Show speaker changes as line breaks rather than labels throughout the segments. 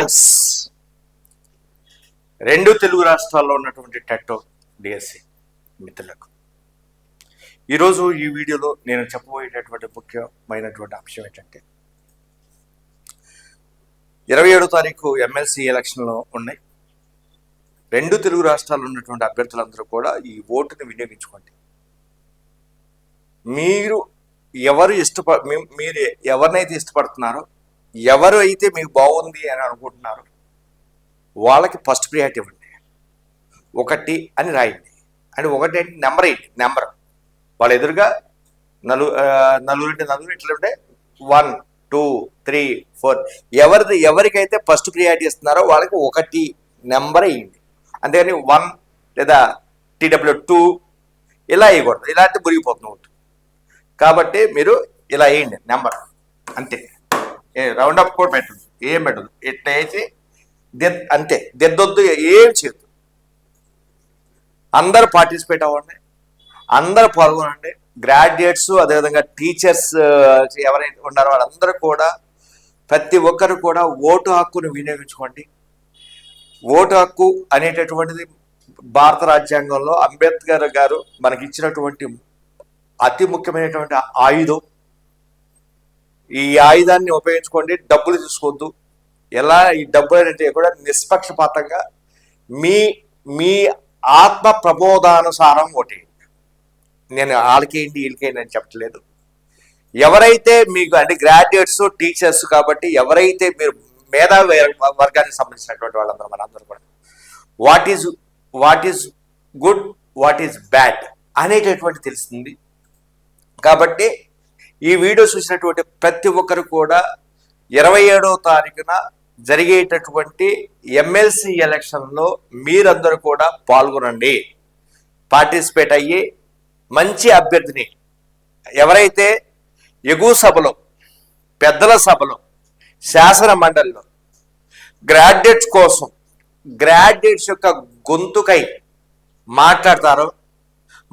Friends రెండు తెలుగు రాష్ట్రాల్లో ఉన్నటువంటి టెట్టో డిఎస్సి మిత్రులకు. ఈరోజు ఈ వీడియోలో నేను చెప్పబోయేటటువంటి ముఖ్యమైనటువంటి అంశం ఏంటంటే ఇరవై ఏడో తారీఖు ఎమ్మెల్సీ ఎలక్షన్లు ఉన్నాయి. రెండు తెలుగు రాష్ట్రాల్లో ఉన్నటువంటి అభ్యర్థులందరూ కూడా ఈ ఓటుని వినియోగించుకోండి. మీరు ఎవరు ఇష్టప మీరు ఎవరినైతే ఇష్టపడుతున్నారో ఎవరు అయితే మీకు బాగుంది అని అనుకుంటున్నారు వాళ్ళకి ఫస్ట్ ప్రియారిటీ ఇవ్వండి. ఒకటి అని రాయండి. అంటే ఒకటి అంటే నెంబర్ ఏంటి నెంబర్. వాళ్ళ ఎదురుగా నలు నలుగురు అంటే నలుగురు ఇట్లా ఉంటే వన్ టూ త్రీ ఫోర్ ఎవరిది ఎవరికైతే ఫస్ట్ ప్రియారిటీ ఇస్తున్నారో వాళ్ళకి ఒకటి నెంబర్ వేయండి అంతేగాని వన్ లేదా టీడబ్ల్యూ టూ ఇలా వేయకూడదు ఇలా అంటే మురిగిపోతుంది కాబట్టి మీరు ఇలా వేయండి నెంబర్. అంతే. ఏ రౌండ్ అప్ కూడా పెట్టదు ఏం పెట్టదు ఇట్లా వేసి దెద్ అంతే. దెద్దొద్దు ఏం చేయదు అందరు పార్టిసిపేట్ అవ్వండి. అందరు పాల్గొనండి. గ్రాడ్యుయేట్స్ అదేవిధంగా టీచర్స్ ఎవరైతే ఉన్నారో వాళ్ళందరూ కూడా ప్రతి ఒక్కరు కూడా ఓటు హక్కును వినియోగించుకోండి. ఓటు హక్కు అనేటటువంటిది భారత రాజ్యాంగంలో అంబేద్కర్ గారు మనకి ఇచ్చినటువంటి అతి ముఖ్యమైనటువంటి ఆయుధం. ఈ ఆయుధాన్ని ఉపయోగించుకోండి డబ్బులు తీసుకోవద్దు ఎలా ఈ డబ్బులు అంటే కూడా నిష్పక్షపాతంగా మీ మీ ఆత్మ ప్రబోధానుసారం ఓటేయండి. నేను వాళ్ళకేంటి వీళ్ళకేంటి అని చెప్పట్లేదు. ఎవరైతే మీకు అంటే గ్రాడ్యుయేట్స్ టీచర్స్ కాబట్టి ఎవరైతే మీరు మేధా వర్గానికి సంబంధించినటువంటి వాళ్ళందరూ మనందరూ కూడా what is what is good what is bad అనేటటువంటి తెలుస్తుంది. కాబట్టి ఈ వీడియో చూసినటువంటి ప్రతి ఒక్కరు కూడా ఇరవై ఏడవ తారీఖున జరిగేటటువంటి ఎమ్మెల్సీ ఎలక్షన్లో మీరందరూ కూడా పాల్గొనండి. పార్టిసిపేట్ అయ్యి మంచి అభ్యర్థిని ఎవరైతే ఎగువ సభలో పెద్దల సభలో శాసన మండలిలో గ్రాడ్యుయేట్స్ కోసం గ్రాడ్యుయేట్స్ యొక్క గొంతుకై మాట్లాడతారో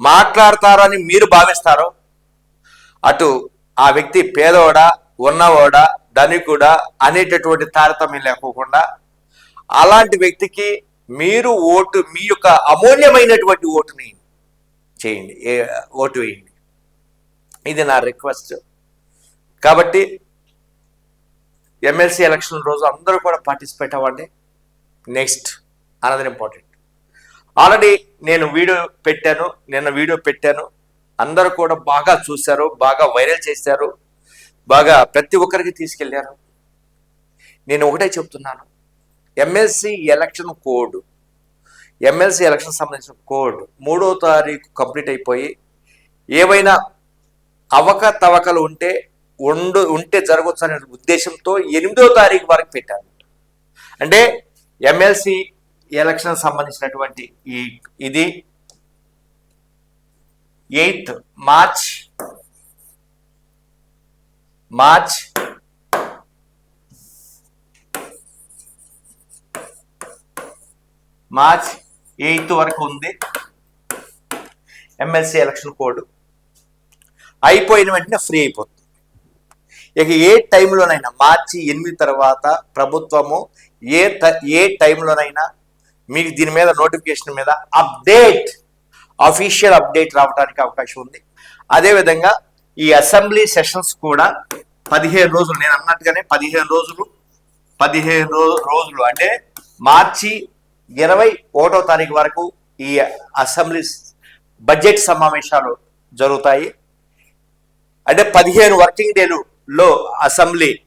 మాట్లాడతారో అని మీరు భావిస్తారో అటు ఆ వ్యక్తి పేదోడా ఉన్నవాడా ధనికుడా అనేటటువంటి తారతమ్యం లేకోకుండా అలాంటి వ్యక్తికి మీరు ఓటు మీ యొక్క అమూల్యమైనటువంటి ఓటుని చేయండి ఓటు వేయండి. ఇది నా రిక్వెస్ట్. కాబట్టి ఎమ్మెల్సీ ఎలక్షన్ రోజు అందరూ కూడా పార్టిసిపేట్ అవ్వండి. నెక్స్ట్ అనదర్ ఇంపార్టెంట్ ఆల్రెడీ నేను వీడియో పెట్టాను నిన్న వీడియో పెట్టాను. అందరూ కూడా బాగా చూశారు బాగా వైరల్ చేశారు బాగా ప్రతి ఒక్కరికి తీసుకెళ్ళారు. నేను ఒకటే చెప్తున్నాను. MLC election code MLC election సంబంధించిన కోడ్ మూడో తారీఖు కంప్లీట్ అయిపోయి ఏవైనా అవకతవకలు ఉంటే ఉండు ఉంటే జరగవచ్చు అనే ఉద్దేశంతో ఎనిమిదో తారీఖు వరకు పెట్టాను అంటే ఎమ్మెల్సీ ఎలక్షన్ సంబంధించినటువంటి ఈ ఇది eighth March. March. March eighth వరకు ఉంది. ఎమ్మెల్సీ ఎలక్షన్ కోడ్ అయిపోయిన వెంటనే ఫ్రీ అయిపోతుంది. ఇక ఏ టైంలోనైనా మార్చి ఎనిమిది తర్వాత ప్రభుత్వము ఏ ఏ టైంలోనైనా మీకు దీని మీద నోటిఫికేషన్ మీద అప్డేట్ అఫీషియల్ అప్డేట్ రావడానికి అవకాశం ఉంది. అదేవిధంగా ఈ అసెంబ్లీ సెషన్స్ కూడా పదిహేను రోజులు నేను అన్నట్టుగానే పదిహేను రోజులు పదిహేను రో- రోజులు అంటే మార్చి ఇరవై ఒకటో తారీఖు వరకు ఈ అసెంబ్లీ బడ్జెట్ సమావేశాలు జరుగుతాయి. అంటే పదిహేను వర్కింగ్ డేలులో అసెంబ్లీ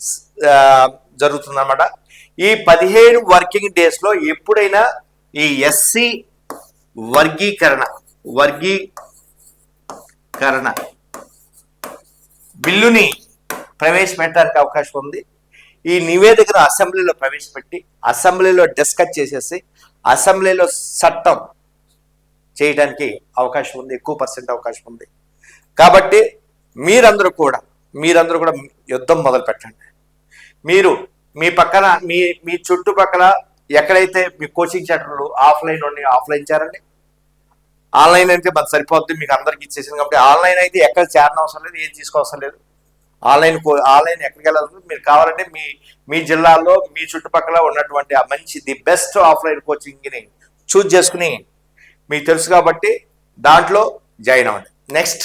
జరుగుతుందన్నమాట. ఈ పదిహేను వర్కింగ్ డేస్లో ఎప్పుడైనా ఈ ఎస్సీ వర్గీకరణ వర్గీకరణ. బిల్లుని ప్రవేశపెట్టడానికి అవకాశం ఉంది. ఈ నివేదికను అసెంబ్లీలో ప్రవేశపెట్టి అసెంబ్లీలో డిస్కస్ చేసేసి అసెంబ్లీలో చట్టం చేయడానికి అవకాశం ఉంది. ఎక్కువ పర్సెంట్ అవకాశం ఉంది. కాబట్టి మీరందరూ కూడా మీరందరూ కూడా యుద్ధం మొదలు పెట్టండి. మీరు మీ పక్కన మీ మీ చుట్టుపక్కల ఎక్కడైతే మీ కోచింగ్ సెంటర్లు ఆఫ్లైన్ ఉన్నాయి ఆఫ్లైన్ చేరండి. ఆన్లైన్ అయితే మరి సరిపోద్ది మీకు అందరికి ఇచ్చేసింది. కాబట్టి ఆన్లైన్ అయితే ఎక్కడ చేరనవసరం లేదు ఏం తీసుకోవసరం లేదు. ఆన్లైన్ కో- ఆన్లైన్ ఎక్కడికి వెళ్ళాలి మీరు కావాలంటే మీ మీ జిల్లాలో మీ చుట్టుపక్కల ఉన్నటువంటి ఆ మంచి ది బెస్ట్ ఆఫ్లైన్ కోచింగ్ని చూజ్ చేసుకుని మీకు తెలుసు కాబట్టి దాంట్లో జాయిన్ అవ్వండి. నెక్స్ట్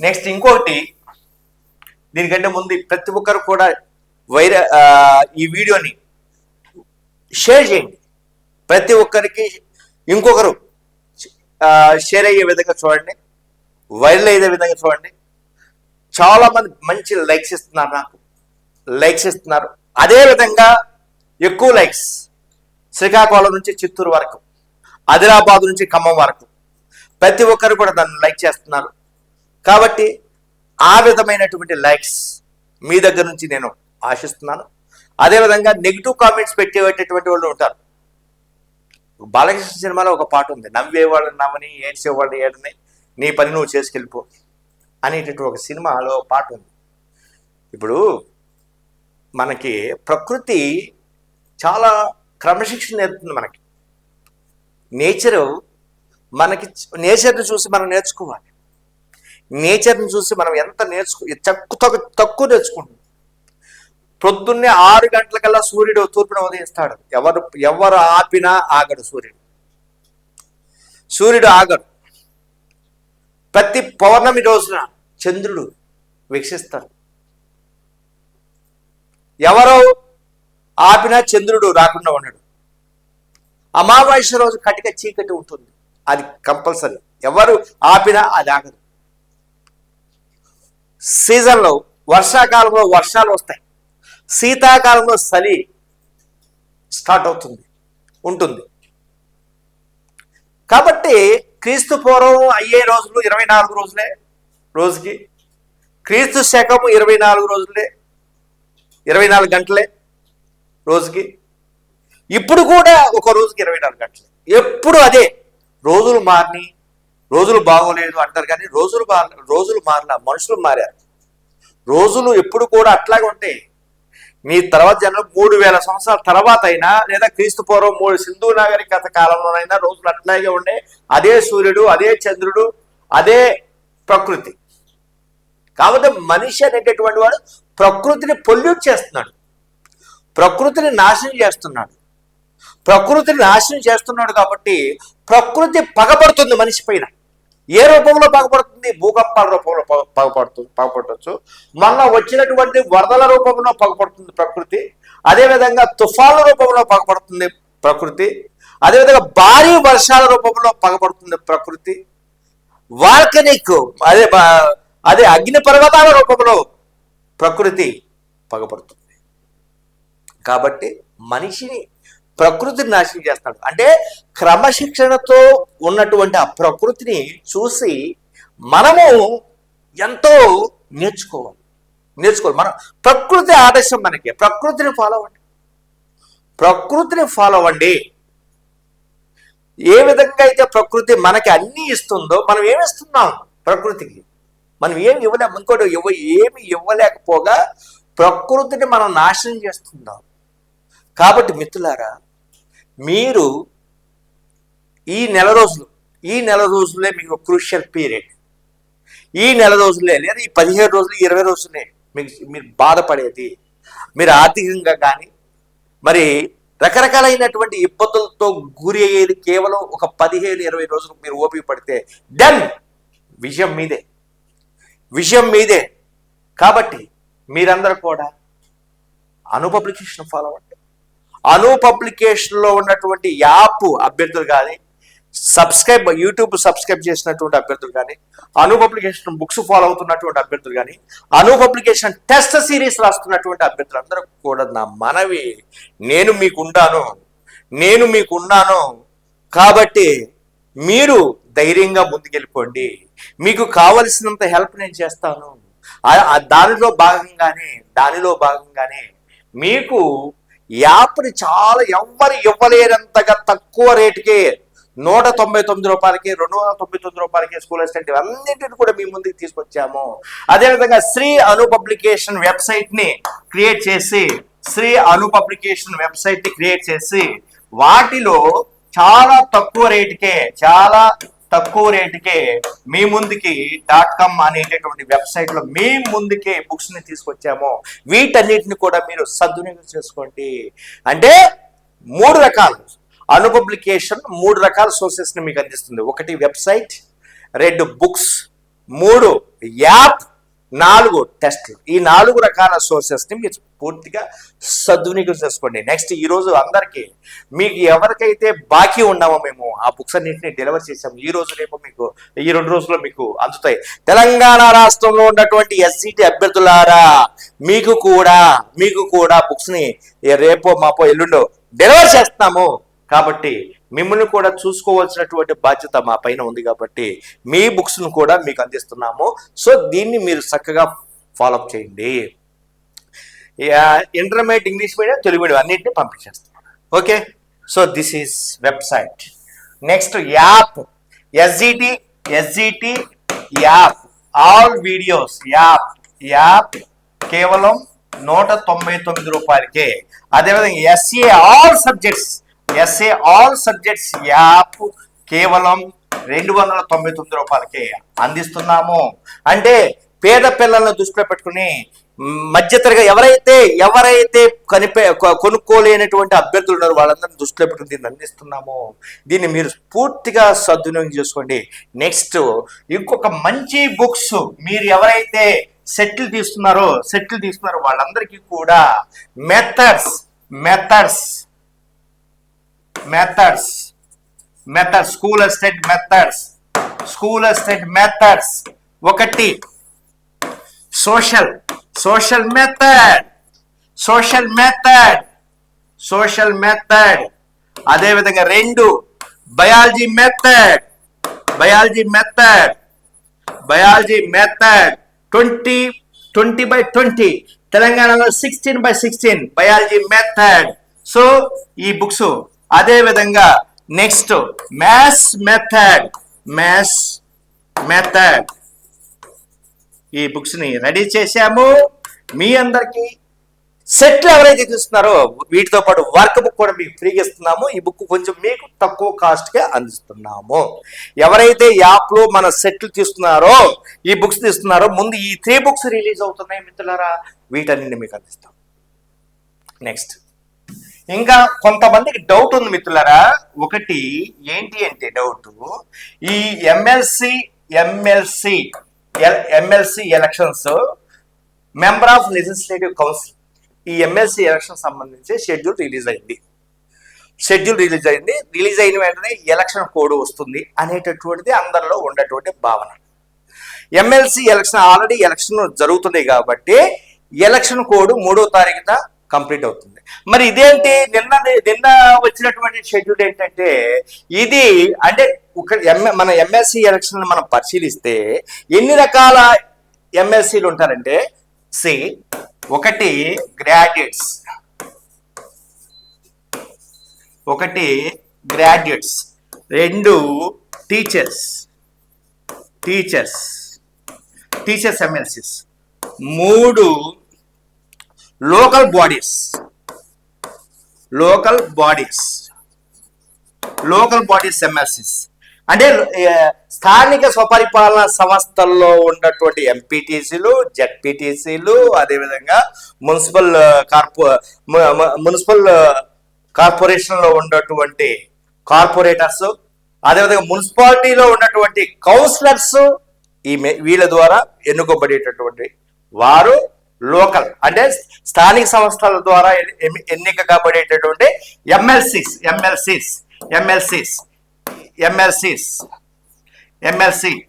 నెక్స్ట్ ఇంకొకటి దీనికంటే ముందు ప్రతి ఒక్కరు కూడా వైర ఈ వీడియోని షేర్ చేయండి. ప్రతి ఒక్కరికి ఇంకొకరు షేర్ అయ్యే విధంగా చూడండి వైరల్ అయ్యే విధంగా చూడండి. చాలా మంది మంచి లైక్స్ ఇస్తున్నారు నాకు. లైక్స్ ఇస్తున్నారు. అదే విధంగా ఎక్కువ లైక్స్ శ్రీకాకుళం నుంచి చిత్తూరు వరకు ఆదిలాబాద్ నుంచి ఖమ్మం వరకు. ప్రతి ఒక్కరు కూడా దాన్ని లైక్ చేస్తున్నారు. కాబట్టి ఆ విధమైనటువంటి లైక్స్ మీ దగ్గర నుంచి నేను ఆశిస్తున్నాను. అదేవిధంగా నెగిటివ్ కామెంట్స్ పెట్టేటటువంటి వాళ్ళు ఉంటారు. బాలకృష్ణ సినిమాలో ఒక పాట ఉంది నవ్వేవాళ్ళు నవ్వని ఏడ్చేవాళ్ళు ఏడని నీ పని నువ్వు చేసుకెళ్ళిపో అనేటటువంటి ఒక సినిమాలో పాట ఉంది. ఇప్పుడు మనకి ప్రకృతి చాలా క్రమశిక్షణ నేర్పుతుంది మనకి. నేచరు మనకి నేచర్ని చూసి మనం నేర్చుకోవాలి. నేచర్ని చూసి మనం ఎంత నేర్చుకో తక్కువ తక్కువ తక్కువ పొద్దున్నే ఆరు గంటలకల్లా సూర్యుడు తూర్పున ఉదయిస్తాడు. ఎవరు ఎవరు ఆపినా ఆగడు సూర్యుడు. సూర్యుడు ఆగడు. ప్రతి పౌర్ణమి రోజున చంద్రుడు వీక్షిస్తాడు. ఎవరు ఆపినా చంద్రుడు రాకుండా ఉన్నాడు అమావాస్య రోజు కటిక చీకటి ఉంటుంది. అది కంపల్సరీ. ఎవరు ఆపినా అది ఆగదు. సీజన్లో వర్షాకాలంలో వర్షాలు వస్తాయి. శీతాకాలంలో చలి స్టార్ట్ అవుతుంది ఉంటుంది. కాబట్టి క్రీస్తు పూర్వం అయ్యే రోజులు ఇరవై నాలుగు రోజులే రోజుకి. క్రీస్తు శకము ఇరవై నాలుగు రోజులే ఇరవై నాలుగు గంటలే రోజుకి. ఇప్పుడు కూడా ఒక రోజుకి ఇరవై నాలుగు గంటలు. ఎప్పుడు అదే రోజులు మారిని రోజులు బాగోలేదు అంటారు కానీ రోజులు మార రోజులు మారిన మనుషులు మారారు. రోజులు ఎప్పుడు కూడా అట్లాగే ఉంటాయి మీ తర్వాత జనం మూడు వేల సంవత్సరాల తర్వాత అయినా లేదా క్రీస్తు పూర్వం మూడు సింధు నాగరికత కాలంలోనైనా రోజులు అట్లాగే ఉండే అదే సూర్యుడు అదే చంద్రుడు అదే ప్రకృతి. కాబట్టి మనిషి అనేటటువంటి వాడు ప్రకృతిని పొల్యూట్ చేస్తున్నాడు. ప్రకృతిని నాశనం చేస్తున్నాడు. ప్రకృతిని నాశనం చేస్తున్నాడు కాబట్టి ప్రకృతి పగబడుతుంది మనిషి పైన. ఏ రూపంలో పగపడుతుంది భూకంపాల రూపంలో పగపడుతు పగపడవచ్చు మొన్న వచ్చినటువంటి వరదల రూపంలో పగపడుతుంది ప్రకృతి. అదేవిధంగా తుఫాన్ల రూపంలో పగపడుతుంది ప్రకృతి. అదేవిధంగా భారీ వర్షాల రూపంలో పగపడుతుంది ప్రకృతి. వాల్కనిక్ అదే అదే అగ్ని పర్వతాల రూపంలో ప్రకృతి పగపడుతుంది కాబట్టి మనిషిని ప్రకృతిని నాశనం చేస్తాడు. అంటే క్రమశిక్షణతో ఉన్నటువంటి ఆ ప్రకృతిని చూసి మనము ఎంతో నేర్చుకోవాలి. నేర్చుకోవాలి. మనం ప్రకృతి ఆదర్శం మనకి. ప్రకృతిని ఫాలో అవ్వండి. ప్రకృతిని ఫాలో అవ్వండి. ఏ విధంగా అయితే ప్రకృతి మనకి అన్ని ఇస్తుందో మనం ఏమి ఇస్తున్నాం ప్రకృతికి? మనం ఏమి ఇవ్వలేము ఇంకోటి ఇవ్వ ఏమి ఇవ్వలేకపోగా ప్రకృతిని మనం నాశనం చేస్తున్నాం. కాబట్టి మిత్రులారా మీరు ఈ నెల రోజులు ఈ నెల రోజులే మీకు క్రూషియల్ పీరియడ్ ఈ నెల రోజులే లేదా ఈ పదిహేడు రోజులు ఇరవై రోజులే మీకు మీరు బాధపడేది. మీరు ఆర్థికంగా కానీ మరి రకరకాలైనటువంటి ఇబ్బందులతో గురి అయ్యేది కేవలం ఒక పదిహేను ఇరవై రోజులు మీరు ఓపిక పడితే డన్ విషయం మీదే. విషయం మీదే. కాబట్టి మీరందరూ కూడా అనుపబ్లికేషన్ ఫాలో అవ్వండి. అను పబ్లికేషన్లో ఉన్నటువంటి యాప్ అభ్యర్థులు కానీ సబ్స్క్రైబ్ యూట్యూబ్ సబ్స్క్రైబ్ చేసినటువంటి అభ్యర్థులు కానీ అను పబ్లికేషన్ బుక్స్ ఫాలో అవుతున్నటువంటి అభ్యర్థులు కానీ అను పబ్లికేషన్ టెస్ట్ సిరీస్ రాస్తున్నటువంటి అభ్యర్థులు అందరూ కూడా నా మనవి. నేను మీకుండాను. నేను మీకున్నాను. కాబట్టి మీరు ధైర్యంగా ముందుకెళ్ళిపోండి. మీకు కావలసినంత హెల్ప్ నేను చేస్తాను. ఆ దానిలో భాగంగానే దానిలో భాగంగానే మీకు యాప్ని చాలా ఎవ్వరు ఇవ్వలేనంతగా తక్కువ రేటుకే నూట తొంభై తొమ్మిది రూపాయలకి రెండు వందల తొంభై తొమ్మిది రూపాయలకి స్కూల్ అసిస్టెంట్ అన్నింటిని కూడా మీ ముందుకు తీసుకొచ్చాము. అదేవిధంగా శ్రీ అను పబ్లికేషన్ వెబ్సైట్ని క్రియేట్ చేసి శ్రీ అను పబ్లికేషన్ వెబ్సైట్ని క్రియేట్ చేసి వాటిలో చాలా తక్కువ రేటుకే చాలా తక్కువ రేటుకే మీ ముందుకి డాట్ కామ్ అనేటటువంటి వెబ్సైట్లో మీ ముందుకే బుక్స్ని తీసుకొచ్చాము వీటన్నిటిని కూడా మీరు సద్వినియోగం చేసుకోండి. అంటే మూడు రకాలు. అనుపబ్లికేషన్ మూడు రకాల సోర్సెస్ని మీకు అందిస్తుంది. ఒకటి వెబ్సైట్ రెండు బుక్స్ మూడు యాప్ నాలుగు టెస్ట్లు. ఈ నాలుగు రకాల సోర్సెస్ని మీరు పూర్తిగా సద్వినియోగం చేసుకోండి. నెక్స్ట్ ఈరోజు అందరికీ మీకు ఎవరికైతే బాకీ ఉన్నామో మేము ఆ బుక్స్ అన్నింటినీ డెలివర్ చేసాము ఈ రోజు రేపు మీకు ఈ రెండు రోజుల్లో మీకు అందుతాయి. తెలంగాణ రాష్ట్రంలో ఉన్నటువంటి ఎస్సిటి అభ్యర్థులారా మీకు కూడా మీకు కూడా బుక్స్ని రేపో మాపో ఎల్లుండో డెలివర్ చేస్తాము కాబట్టి మిమ్మల్ని కూడా చూసుకోవాల్సినటువంటి బాధ్యత మా పైన ఉంది కాబట్టి మీ బుక్స్ను కూడా మీకు అందిస్తున్నాము. సో దీన్ని మీరు చక్కగా ఫాలోఅప్ చేయండి. Intermediate English medium Telugu medium అన్నింటినీ పంపించేస్తాం. Okay so this is website next app. SGT SGT app. All videos app. App కేవలం నూట తొంభై తొమ్మిది రూపాయలకే. అదేవిధంగా SA all subjects SA all subjects app కేవలం రెండు వందల తొంభై తొమ్మిది రూపాయలకే అందిస్తున్నాము. అంటే పేద పిల్లలను దృష్టిలో పెట్టుకుని మధ్యతరగతి ఎవరైతే ఎవరైతే కనిపే కొ- కొనుక్కోలేనటువంటి అభ్యర్థులు ఉన్నారో వాళ్ళందరినీ దృష్టిలో పెట్టుకుని దీన్ని అందిస్తున్నాము. దీన్ని మీరు పూర్తిగా సద్వినియోగం చేసుకోండి. నెక్స్ట్ ఇంకొక మంచి బుక్స్ మీరు ఎవరైతే సెటిల్ తీస్తున్నారో సెటిల్ తీస్తున్నారో వాళ్ళందరికీ కూడా methods methods methods methods school assistant methods school assistant methods ఒకటి. Social social method social method social method అదేవిధంగా రెండు. Biology method biology method biology method twenty twenty by twenty తెలంగాణలో sixteen by sixteen biology method so ఈ books అదే విధంగా next maths method maths method ఈ బుక్స్ని ready చేశాము. మీ అందరికి సెట్లు ఎవరైతే చూస్తున్నారో వీటితో పాటు వర్క్ బుక్ కూడా మీకు ఫ్రీగా ఇస్తున్నాము. ఈ బుక్ కొంచెం మీకు తక్కువ కాస్ట్గా అందిస్తున్నాము. ఎవరైతే యాప్లో మన సెట్లు తీస్తున్నారో ఈ బుక్స్ తీస్తున్నారో ముందు ఈ త్రీ బుక్స్ రిలీజ్ అవుతున్నాయి మిత్రులారా వీటన్నింటిని మీకు అందిస్తాం. నెక్స్ట్ ఇంకా కొంతమందికి డౌట్ ఉంది మిత్రులరా. ఒకటి ఏంటి అంటే డౌట్ ఈ MLC MLC MLC elections member of legislative council ఈ ఎమ్మెల్సీ ఎలక్షన్ సంబంధించి షెడ్యూల్ రిలీజ్ అయింది. షెడ్యూల్ రిలీజ్ అయింది. రిలీజ్ అయిన వెంటనే ఎలక్షన్ కోడ్ వస్తుంది అనేటటువంటిది అందరిలో ఉండేటువంటి భావన. ఎమ్మెల్సీ ఎలక్షన్ ఆల్రెడీ ఎలక్షన్ జరుగుతుంది కాబట్టి ఎలక్షన్ కోడ్ మూడో తారీఖున కంప్లీట్ అవుతుంది. మరి ఇదేంటి? నిన్న నిన్న వచ్చినటువంటి షెడ్యూల్ ఏంటంటే ఇది అంటే ఒక ఎమ్మె మన ఎంఎస్సి ఎలక్షన్ మనం పరిశీలిస్తే ఎన్ని రకాల ఎంఎస్సీలు ఉంటారంటే సి ఒకటి గ్రాడ్యుయేట్స్ ఒకటి గ్రాడ్యుయేట్స్ రెండు టీచర్స్ టీచర్స్ టీచర్స్ ఎంఎస్సిస్ మూడు local bodies local bodies local bodies MLCs అంటే స్థానిక స్వపరిపాలన సంస్థల్లో ఉన్నటువంటి ఎంపీటీసీలు జెడ్పీటీసీలు అదేవిధంగా మున్సిపల్ కార్పొ మున్సిపల్ కార్పొరేషన్లో ఉన్నటువంటి కార్పొరేటర్స్ అదేవిధంగా మున్సిపాలిటీలో ఉన్నటువంటి కౌన్సిలర్స్ ఈ వీళ్ళ ద్వారా ఎన్నుకోబడేటటువంటి వారు లోకల్ అంటే స్థానిక సంస్థల ద్వారా ఎన్ని- ఎన్నిక కాబడేటటువంటి MLCs MLCs MLCs MLCs MLC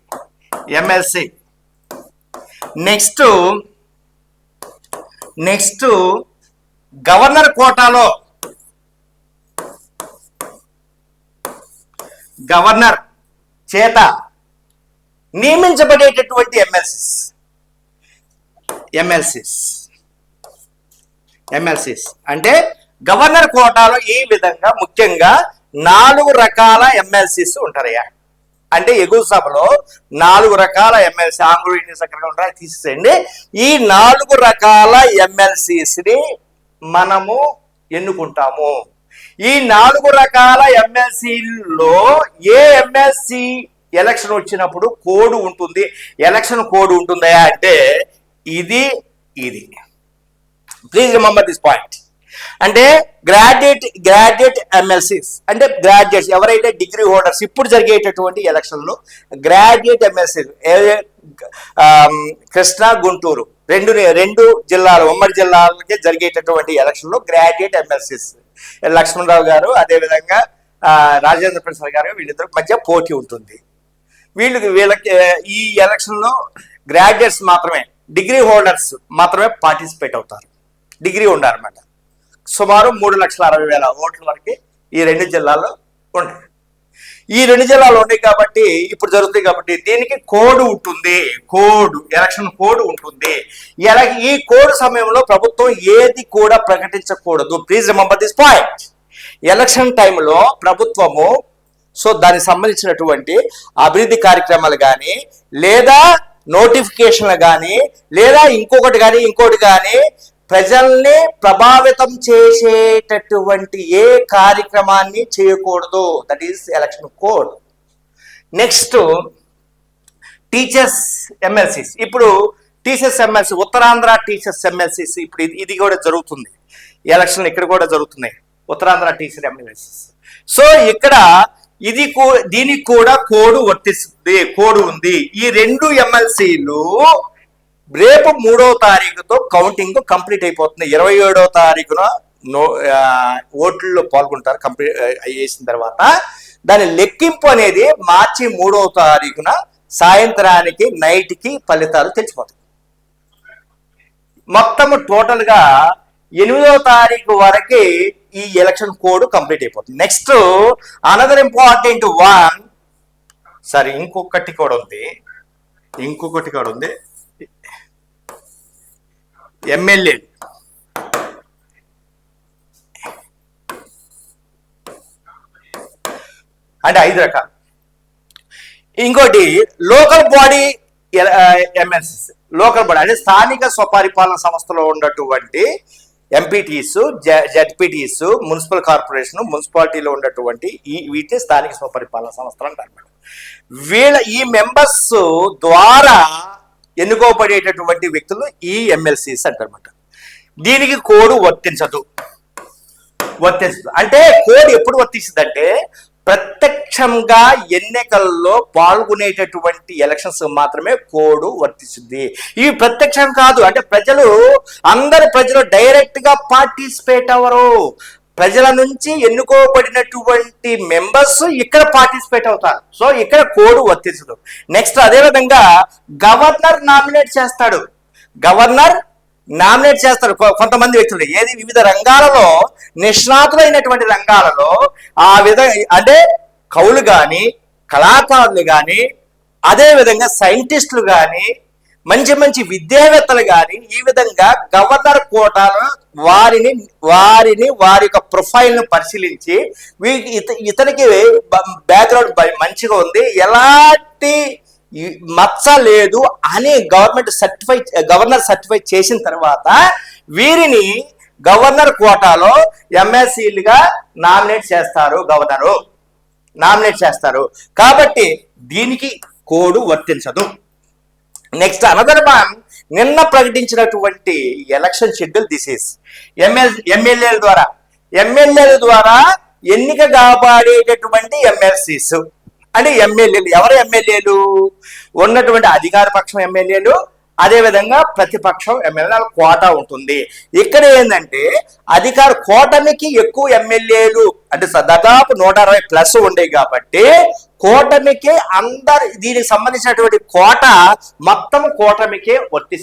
MLC. Next next governor కోటాలో గవర్నర్ చేత నియమించబడేటటువంటి ఎమ్మెల్సీస్. ఎమ్మెల్సీస్ ఎమ్మెల్సీస్ అంటే గవర్నర్ కోటాలో ఈ విధంగా ముఖ్యంగా నాలుగు రకాల ఎమ్మెల్సీస్ ఉంటారయ్యా. అంటే ఎగువ సభలో నాలుగు రకాల ఎమ్మెల్సీ ఆంగ్లో ఇండియన్ సెక్రటరీ ఉంటారు తీసేయండి. ఈ నాలుగు రకాల ఎమ్మెల్సీస్ని మనము ఎన్నుకుంటాము. ఈ నాలుగు రకాల ఎమ్మెల్సీల్లో ఏ ఎమ్మెల్సీ ఎలక్షన్ వచ్చినప్పుడు కోడ్ ఉంటుంది? ఎలక్షన్ కోడ్ ఉంటుందా అంటే ఇది ఇది. ప్లీజ్ రిమెంబర్ దిస్ పాయింట్ అంటే గ్రాడ్యుయేట్ గ్రాడ్యుయేట్ ఎమ్మెల్సీస్ అంటే గ్రాడ్యుయేట్స్ ఎవరైతే డిగ్రీ హోల్డర్స్ ఇప్పుడు జరిగేటటువంటి ఎలక్షన్లో గ్రాడ్యుయేట్ ఎమ్మెల్సీస్ కృష్ణా గుంటూరు రెండు రెండు జిల్లాలు ఉమ్మడి జిల్లాలకే జరిగేటటువంటి ఎలక్షన్లో గ్రాడ్యుయేట్ ఎమ్మెల్సీస్ లక్ష్మణరావు గారు అదేవిధంగా రాజేంద్ర ప్రసాద్ గారు వీళ్ళిద్దరి మధ్య పోటీ ఉంటుంది. వీళ్ళకి వీళ్ళకి ఈ ఎలక్షన్లో గ్రాడ్యుయేట్స్ మాత్రమే. డిగ్రీ హోల్డర్స్ మాత్రమే పార్టిసిపేట్ అవుతారు. డిగ్రీ ఉండాలన్నమాట సుమారు మూడు లక్షల అరవై వేల ఓట్ల వరకు ఈ రెండు జిల్లాల్లో ఉన్నాయి ఈ రెండు జిల్లాలు ఉన్నాయి కాబట్టి ఇప్పుడు జరుగుతుంది కాబట్టి దీనికి కోడ్ ఉంటుంది. కోడ్ ఎలక్షన్ కోడ్ ఉంటుంది. ఈ కోడ్ సమయంలో ప్రభుత్వం ఏది కూడా ప్రకటించకూడదు. Please remember this point election టైంలో ప్రభుత్వము సో దానికి సంబంధించినటువంటి అభివృద్ధి కార్యక్రమాలు కానీ లేదా నోటిఫికేషన్లు కానీ లేదా ఇంకొకటి కానీ ఇంకోటి కానీ ప్రజల్ని ప్రభావితం చేసేటటువంటి ఏ కార్యక్రమాన్ని చేయకూడదు. That is election code next teachers MLCs ఇప్పుడు teachers MLC Uttarandhra teachers MLCs ఇప్పుడు ఇది ఇది కూడా జరుగుతుంది. ఎలక్షన్లు ఇక్కడ కూడా జరుగుతున్నాయి. ఉత్తరాంధ్ర టీచర్ ఎమ్మెల్సీస్ సో ఇక్కడ ఇది దీనికి కూడా కోడ్ వర్తిస్తుంది కోడ్ ఉంది. ఈ రెండు ఎమ్మెల్సీలు రేపు మూడో తారీఖుతో కౌంటింగ్ కంప్లీట్ అయిపోతుంది. ఇరవై ఏడో తారీఖున నో ఓట్లలో పాల్గొంటారు కంప్లీట్ అయ్యేసిన తర్వాత. దాని లెక్కింపు అనేది మార్చి మూడో తారీఖున సాయంత్రానికి నైట్కి ఫలితాలు తెచ్చిపోతాయి మొత్తం టోటల్గా ఎనిమిదో తారీఖు వరకు ఈ ఎలక్షన్ కోడ్ కంప్లీట్ అయిపోతుంది. నెక్స్ట్ అనదర్ ఇంపార్టెంట్ వన్ సరే ఇంకొకటి కూడా ఉంది. ఇంకొకటి కూడా ఉంది. ఎమ్మెల్యే అంటే ఐదు రకాలు. ఇంకోటి local body MLCs local body అంటే స్థానిక స్వపరిపాలన సంస్థలో ఉన్నటువంటి ఎంపీటీస్ జడ్పీటీస్ మున్సిపల్ కార్పొరేషన్ మున్సిపాలిటీలో ఉన్నటువంటి ఈ వీటి స్థానిక స్వపరిపాలన సంస్థలు అంటారు వీళ్ళ ఈ మెంబర్స్ ద్వారా ఎన్నుకోబడేటటువంటి వ్యక్తులు ఈ ఎమ్మెల్సీస్ అంటారన్నమాట దీనికి కోడ్ వర్తించదు. వర్తించదు. అంటే కోడ్ ఎప్పుడు వర్తిస్తుంది అంటే ప్రత్యక్షంగా ఎన్నికల్లో పాల్గొనేటటువంటి ఎలక్షన్స్ మాత్రమే కోడ్ వర్తిస్తుంది. ఇవి ప్రత్యక్షం కాదు. అంటే ప్రజలు అందరు ప్రజలు డైరెక్ట్గా పార్టిసిపేట్ అవ్వరు. ప్రజల నుంచి ఎన్నుకోబడినటువంటి మెంబర్స్ ఇక్కడ పార్టిసిపేట్ అవుతారు. సో ఇక్కడ కోడ్ వర్తించదు నెక్స్ట్ అదేవిధంగా గవర్నర్ నామినేట్ చేస్తాడు. గవర్నర్ నామినేట్ చేస్తారు కొంతమంది వ్యక్తులు. ఏది? వివిధ రంగాలలో నిష్ణాతులైనటువంటి రంగాలలో ఆ విధంగా అంటే కవులు కానీ కళాకారులు కానీ అదే విధంగా సైంటిస్టులు కానీ మంచి మంచి విద్యావేత్తలు కానీ ఈ విధంగా గవర్నర్ కోటాలో వారిని వారిని వారి యొక్క ప్రొఫైల్ను పరిశీలించి వీ- ఇత- ఇతనికి బ్యాక్గ్రౌండ్ మంచిగా ఉంది. ఎలాంటి మచ్చ లేదు అని గవర్నమెంట్ సర్టిఫై గవర్నర్ సర్టిఫై చేసిన తర్వాత వీరిని గవర్నర్ కోటాలో ఎంఎస్సీలుగా నామినేట్ చేస్తారు గవర్నరు. నామినేట్ చేస్తారు. కాబట్టి దీనికి కోడ్ వర్తించదు. నెక్స్ట్ అనదర్ వన్ నిన్న ప్రకటించినటువంటి election schedule this is. ML ఎమ్మెల్యేల ద్వారా ఎమ్మెల్యేల ద్వారా ఎన్నిక కాపాడేటటువంటి ఎమ్మెల్సీస్. అంటే ఎమ్మెల్యేలు ఎవరు ఎమ్మెల్యేలు? ఉన్నటువంటి అధికార పక్షం ఎమ్మెల్యేలు అదేవిధంగా ప్రతిపక్షం ఎమ్మెల్యేల కోటా ఉంటుంది. ఇక్కడ ఏంటంటే అధికార కూటమికి ఎక్కువ ఎమ్మెల్యేలు అంటే దాదాపు నూట అరవై ప్లస్ ఉండేవి కాబట్టి కూటమికి అందరు దీనికి సంబంధించినటువంటి కోట మొత్తం కూటమికే వర్తి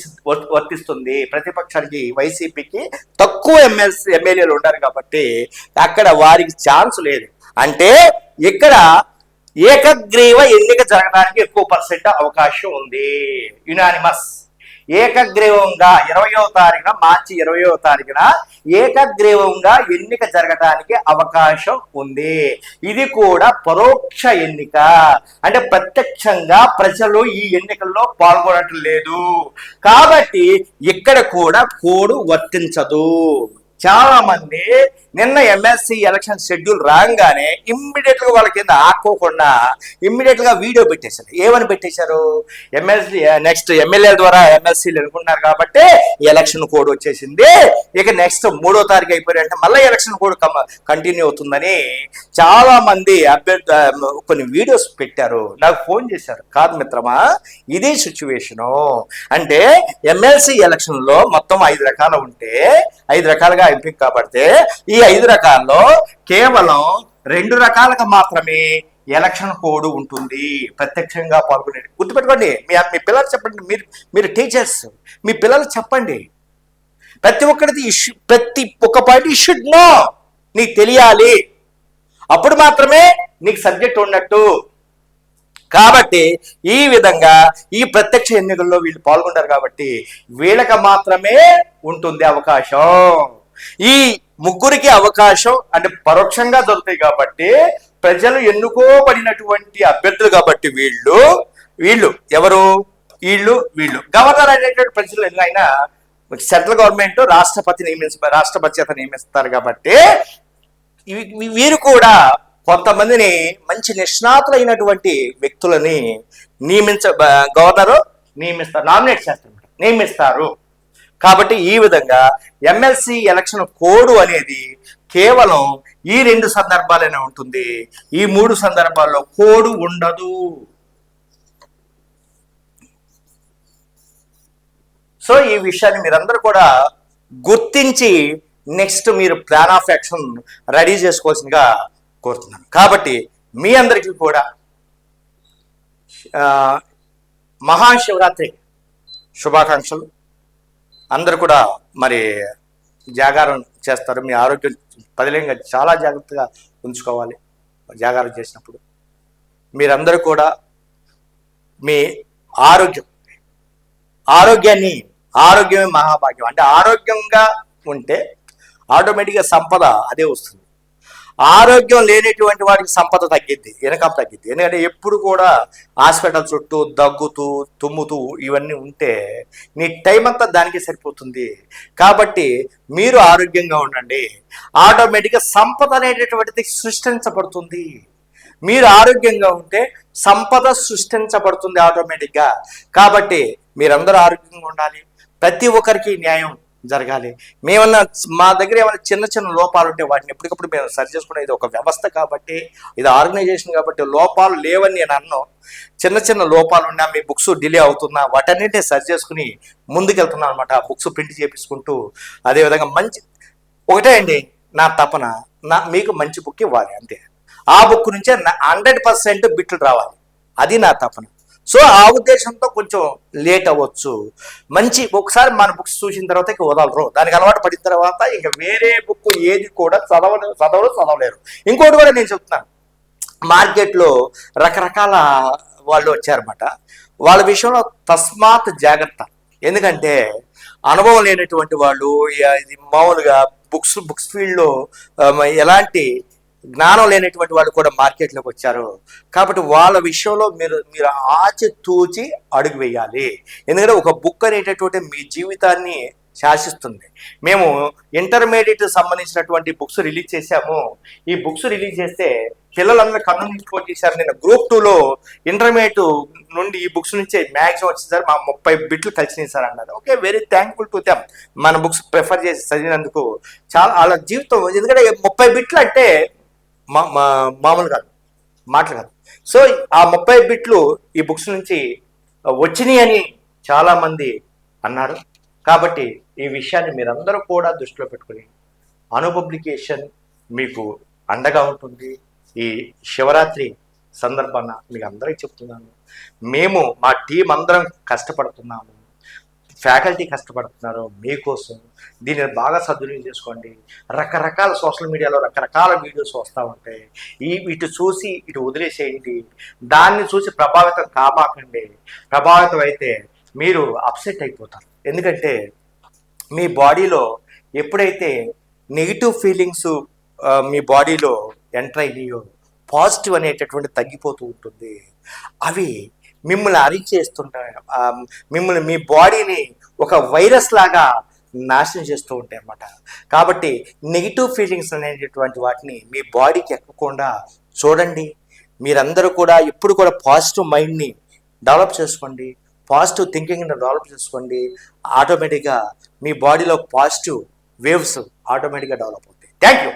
వర్తిస్తుంది. ప్రతిపక్షానికి వైసీపీకి తక్కువ ఎమ్మెల్సీ ఎమ్మెల్యేలు ఉంటారు కాబట్టి అక్కడ వారికి ఛాన్స్ లేదు. అంటే ఇక్కడ ఏకగ్రీవ ఎన్నిక జరగడానికి ఎక్కువ పర్సెంట్ అవకాశం ఉంది. యునానిమస్ ఏకగ్రీవంగా ఇరవయో తారీఖున మార్చి ఇరవయో తారీఖున ఏకగ్రీవంగా ఎన్నిక జరగడానికి అవకాశం ఉంది. ఇది కూడా పరోక్ష ఎన్నిక. అంటే ప్రత్యక్షంగా ప్రజలు ఈ ఎన్నికల్లో పాల్గొనటం లేదు. కాబట్టి ఇక్కడ కూడా కోడు వర్తించదు. చాలా మంది నిన్న ఎమ్మెల్సీ ఎలక్షన్ షెడ్యూల్ రాగానే ఇమ్మీడియట్గా వాళ్ళ కింద ఆక్కోకుండా ఇమ్మీడియట్గా వీడియో పెట్టేశారు. ఏమని పెట్టేశారు? ఎమ్మెల్సీ నెక్స్ట్ ఎమ్మెల్యే ద్వారా ఎమ్మెల్సీలు అనుకున్నారు కాబట్టి ఎలక్షన్ కోడ్ వచ్చేసింది. ఇక నెక్స్ట్ మూడో తారీఖు అయిపోయారంటే మళ్ళీ ఎలక్షన్ కోడ్ కంటిన్యూ అవుతుందని చాలా మంది అభ్యర్థి కొన్ని వీడియోస్ పెట్టారు. నాకు ఫోన్ చేశారు. కాదు మిత్రమా ఇదే సిచ్యువేషను అంటే ఎమ్మెల్సీ ఎలక్షన్లో మొత్తం ఐదు రకాలు ఉంటే ఐదు రకాలుగా ఎంపిక కాబడితే ఈ ఐదు రకాల్లో కేవలం రెండు రకాలకు మాత్రమే ఎలక్షన్ కోడ్ ఉంటుంది. ప్రత్యక్షంగా పాల్గొనే గుర్తుపెట్టుకోండి మీ మీ పిల్లలు చెప్పండి మీరు మీరు టీచర్స్ మీ పిల్లలు చెప్పండి. ప్రతి ఒక్కరిది ఇష్యూ ప్రతి ఒక్క పాయింట్ షుడ్ నో నీకు తెలియాలి. అప్పుడు మాత్రమే నీకు సబ్జెక్ట్ ఉన్నట్టు. కాబట్టి ఈ విధంగా ఈ ప్రత్యక్ష ఎన్నికల్లో వీళ్ళు పాల్గొంటారు కాబట్టి వీళ్ళకి మాత్రమే ఉంటుంది అవకాశం. ఈ ముగ్గురికి అవకాశం అంటే పరోక్షంగా దొరుకుతాయి కాబట్టి ప్రజలు ఎన్నుకోబడినటువంటి అభ్యర్థులు కాబట్టి వీళ్ళు వీళ్ళు ఎవరు? వీళ్ళు వీళ్ళు. గవర్నర్ అనేటువంటి ప్రజలు ఎన్నైనా సెంట్రల్ గవర్నమెంట్ రాష్ట్రపతి నియమించ రాష్ట్రపతి చేత నియమిస్తారు కాబట్టి వీరు కూడా కొంతమందిని మంచి నిష్ణాతులైనటువంటి వ్యక్తులని నియమించ గవర్నరు నియమిస్తారు నామినేట్ చేస్తారు. నియమిస్తారు. కాబట్టి ఈ విధంగా ఎమ్మెల్సీ ఎలక్షన్ కోడ్ అనేది కేవలం ఈ రెండు సందర్భాలనే ఉంటుంది. ఈ మూడు సందర్భాల్లో కోడ్ ఉండదు. సో ఈ విషయాన్ని మీరందరూ కూడా గుర్తించి నెక్స్ట్ మీరు ప్లాన్ ఆఫ్ యాక్షన్ రెడీ చేసుకోవాల్సిందిగా కోరుతున్నాను. కాబట్టి మీ అందరికీ కూడా మహాశివరాత్రి శుభాకాంక్షలు. అందరూ కూడా మరి జాగారం చేస్తారు. మీ ఆరోగ్యం పదిలంగా చాలా జాగ్రత్తగా ఉంచుకోవాలి. జాగారం చేసినప్పుడు మీరందరూ కూడా మీ ఆరోగ్యం ఆరోగ్యాన్ని ఆరోగ్యమే మహాభాగ్యం. అంటే ఆరోగ్యంగా ఉంటే ఆటోమేటిక్గా సంపద అదే వస్తుంది. ఆరోగ్యం లేనటువంటి వాడికి సంపద తగ్గిద్ది ఇన్కమ్ తగ్గిద్ది. ఎందుకంటే ఎప్పుడు కూడా హాస్పిటల్ చుట్టూ దగ్గుతూ తుమ్ముతూ ఇవన్నీ ఉంటే నీ టైం అంతా దానికి సరిపోతుంది. కాబట్టి మీరు ఆరోగ్యంగా ఉండండి. ఆటోమేటిక్గా సంపద అనేటటువంటిది సృష్టించబడుతుంది. మీరు ఆరోగ్యంగా ఉంటే సంపద సృష్టించబడుతుంది ఆటోమేటిక్గా. కాబట్టి మీరందరూ ఆరోగ్యంగా ఉండాలి. ప్రతి ఒక్కరికి న్యాయం. జరగాలి. మేమన్నా మా దగ్గర ఏమైనా చిన్న చిన్న లోపాలు ఉంటే వాటిని ఎప్పటికప్పుడు మేము సరి చేసుకునే ఇది ఒక వ్యవస్థ కాబట్టి ఇది ఆర్గనైజేషన్ కాబట్టి లోపాలు లేవని నేను అన్నాను చిన్న చిన్న లోపాలు ఉన్నా మీ బుక్స్ డిలే అవుతున్నా వాటన్నిటిని సరి చేసుకుని ముందుకెళ్తున్నాను అనమాట బుక్స్ ప్రింట్ చేపించుకుంటూ అదేవిధంగా మంచి ఒకటే అండి నా తపన నా మీకు మంచి బుక్ ఇవ్వాలి అంతే. ఆ బుక్ నుంచే హండ్రెడ్ పర్సెంట్ బిట్లు రావాలి. అది నా తపన. సో ఆ ఉద్దేశంతో కొంచెం లేట్ అవ్వచ్చు. మంచి ఒకసారి మన బుక్స్ చూసిన తర్వాత ఇక వదలరు. దానికి అలవాటు పడిన తర్వాత ఇక వేరే బుక్ ఏది కూడా చదవలే చదవరు చదవలేరు. ఇంకోటి కూడా నేను చెప్తున్నాను మార్కెట్లో రకరకాల వాళ్ళు వచ్చారన్నమాట. వాళ్ళ విషయంలో తస్మాత్ జాగ్రత్త. ఎందుకంటే అనుభవం లేనటువంటి వాళ్ళు ఇది మామూలుగా బుక్స్ బుక్స్ ఫీల్డ్లో ఎలాంటి జ్ఞానం లేనటువంటి వాళ్ళు కూడా మార్కెట్లోకి వచ్చారు. కాబట్టి వాళ్ళ విషయంలో మీరు మీరు ఆచి తూచి అడుగు వేయాలి. ఎందుకంటే ఒక బుక్ అనేటటువంటి మీ జీవితాన్ని శాసిస్తుంది. మేము ఇంటర్మీడియట్ సంబంధించినటువంటి బుక్స్ రిలీజ్ చేశాము. ఈ బుక్స్ రిలీజ్ చేస్తే పిల్లలందరూ కన్ను నింపుకొని చేశారు. నేను గ్రూప్ టూలో ఇంటర్మీడియట్ నుండి ఈ బుక్స్ నుంచి మ్యాక్సిమం వచ్చేసరి మా ముప్పై బిట్లు కలిసినాయి సార్ అన్నారు. Okay very thankful to them మన బుక్స్ ప్రిఫర్ చేసి చదివినందుకు చాలా వాళ్ళ జీవితం ఎందుకంటే ముప్పై బిట్లు అంటే మా మా- మామూలు కాదు. మాటలు కాదు. సో ఆ ముప్పై బిట్లు ఈ బుక్స్ నుంచి వచ్చినాయి అని చాలామంది అన్నారు. కాబట్టి ఈ విషయాన్ని మీరందరూ కూడా దృష్టిలో పెట్టుకుని అను పబ్లికేషన్ మీకు అండగా ఉంటుంది. ఈ శివరాత్రి సందర్భాన మీకు అందరికీ చెప్తున్నాను. మేము మా టీం అందరం కష్టపడుతున్నాము. ఫ్యాకల్టీ కష్టపడుతున్నారు మీకోసం. దీన్ని బాగా సద్వినియోగం చేసుకోండి. రకరకాల సోషల్ మీడియాలో రకరకాల వీడియోస్ వస్తూ ఉంటాయి. ఈ ఇటు చూసి ఇటు వదిలేసేయండి. దాన్ని చూసి ప్రభావితం కామాకండి. ప్రభావితం అయితే మీరు అప్సెట్ అయిపోతారు. ఎందుకంటే మీ బాడీలో ఎప్పుడైతే నెగిటివ్ ఫీలింగ్స్ మీ బాడీలో ఎంటర్ అయినాయో పాజిటివ్ అనేటటువంటి తగ్గిపోతూ ఉంటుంది. అవి మిమ్మల్ని అరిచేస్తుంటాయి మిమ్మల్ని మీ బాడీని ఒక వైరస్ లాగా నాశనం చేస్తూ ఉంటాయి అన్నమాట. కాబట్టి నెగిటివ్ ఫీలింగ్స్ అనేటటువంటి వాటిని మీ బాడీకి ఎక్కకుండా చూడండి. మీరందరూ కూడా ఎప్పుడు కూడా పాజిటివ్ మైండ్ని డెవలప్ చేసుకోండి. పాజిటివ్ థింకింగ్ని డెవలప్ చేసుకోండి. ఆటోమేటిక్గా మీ బాడీలో పాజిటివ్ వేవ్స్ ఆటోమేటిక్గా డెవలప్ అవుతాయి. Thank you